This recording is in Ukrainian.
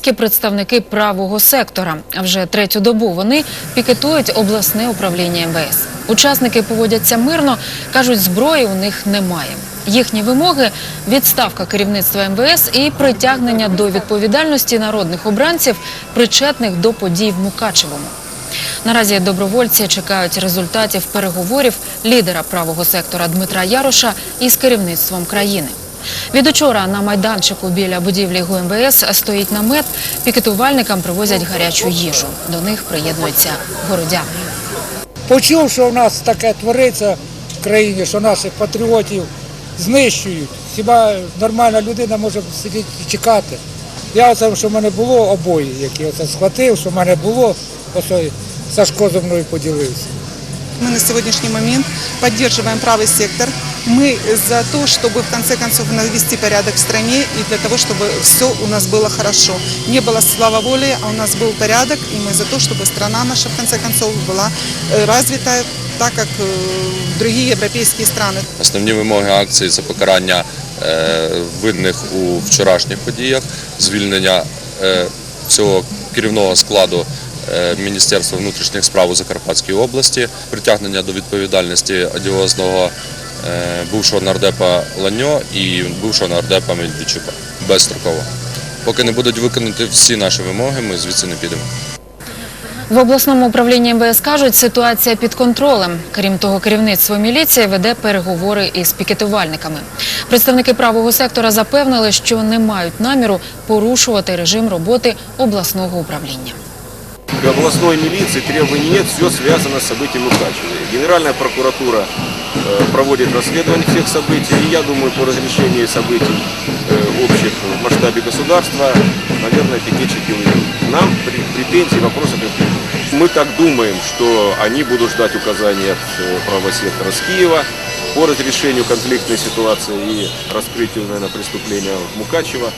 Кі Представники правого сектора вже третю добу вони пікетують обласне управління МВС. Учасники поводяться мирно, кажуть, зброї у них немає. Їхні вимоги відставка керівництва МВС і притягнення до відповідальності народних обранців, причетних до подій в Мукачевому. Наразі добровольці чекають результатів переговорів лідера правого сектора Дмитра Яроша із керівництвом країни. Від учора на майданчику біля будівлі ГУМВС стоїть намет. Пікетувальникам привозять гарячу їжу. До них приєднуються городяни. Почув, що в нас таке твориться в країні, що наших патріотів знищують. Хіба нормальна людина може сидіти і чекати? Я оце, що в мене було обої, які оце схватив, що в мене було, ось Сашко зі мною поділився. Мы на сегодняшний момент поддерживаем правый сектор. Мы за то, чтобы в конце концов навести порядок в стране и для того, чтобы все у нас было хорошо. Не было слава воли, а у нас был порядок, и мы за то, чтобы страна наша в конце концов была э, развита так, как э, другие европейские страны. Основні вимоги акції це покарання е, винних у вчорашніх подіях, звільнення е, всього керівного складу е, Міністерства внутрішніх справ у Закарпатській області, притягнення до відповідальності одіозного е, бувшого нардепа Ланьо і бувшого нардепа Медведчука безстроково. Поки не будуть виконані всі наші вимоги, ми звідси не підемо. В обласному управлінні МВС кажуть, ситуація під контролем. Крім того, керівництво міліції веде переговори із пікетувальниками. Представники правого сектора запевнили, що не мають наміру порушувати режим роботи обласного управління. К областной милиции требований нет, все связано с событием Мукачева. Генеральная прокуратура проводит расследование всех событий, и я думаю, по разрешению событий э, общих в масштабе государства, наверное, пикетчики уйдут. Нам пр- претензий, вопросов нет. Мы так думаем, что они будут ждать указаний от э, правого сектора с Киева по разрешению конфликтной ситуации и раскрытию, наверное, преступления в Мукачево.